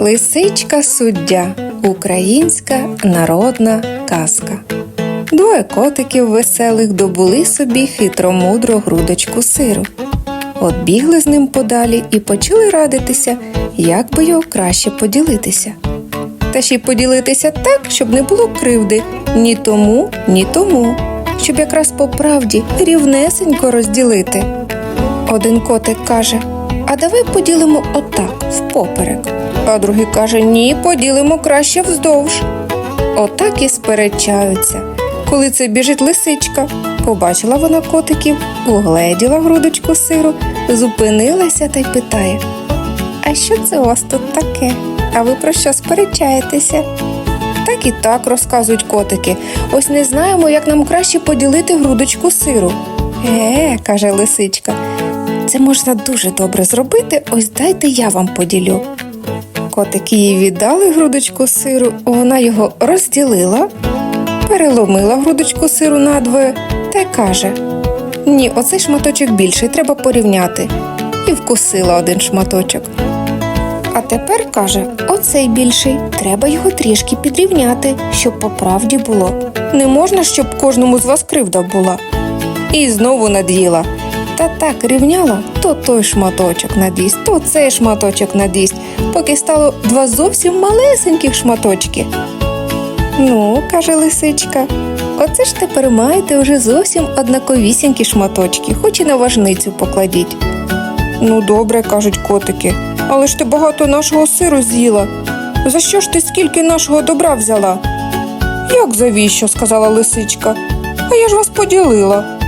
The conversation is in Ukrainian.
Лисичка суддя українська народна казка. Двоє котиків веселих добули собі хитромудру грудочку сиру. От бігли з ним подалі і почали радитися, як би його краще поділитися. Та ще й поділитися так, щоб не було кривди ні тому, ні тому, щоб якраз по правді рівнесенько розділити. Один котик каже: А давай поділимо отак, впоперек. А другий каже: Ні, поділимо краще вздовж. Отак і сперечаються. Коли це біжить лисичка, побачила вона котиків, угледіла грудочку сиру, зупинилася та й питає: А що це у вас тут таке? А ви про що сперечаєтеся? Так і так розказують котики. Ось не знаємо, як нам краще поділити грудочку сиру. Е, каже лисичка, це можна дуже добре зробити, ось дайте я вам поділю. Котики їй віддали грудочку сиру, вона його розділила, переломила грудочку сиру надвоє та й каже: Ні, оцей шматочок більший, треба порівняти. І вкусила один шматочок. А тепер каже: оцей більший, треба його трішки підрівняти, щоб по правді було. Не можна, щоб кожному з вас кривда була. І знову над'їла. Та так рівняла, то той шматочок над'їсть, то цей шматочок над'їсть, поки стало два зовсім малесеньких шматочки. Ну, каже лисичка, оце ж тепер маєте вже зовсім однаковісінькі шматочки, хоч і на важницю покладіть. Ну, добре, кажуть котики, але ж ти багато нашого сиру з'їла. За що ж ти скільки нашого добра взяла? Як завіщо? сказала лисичка. А я ж вас поділила.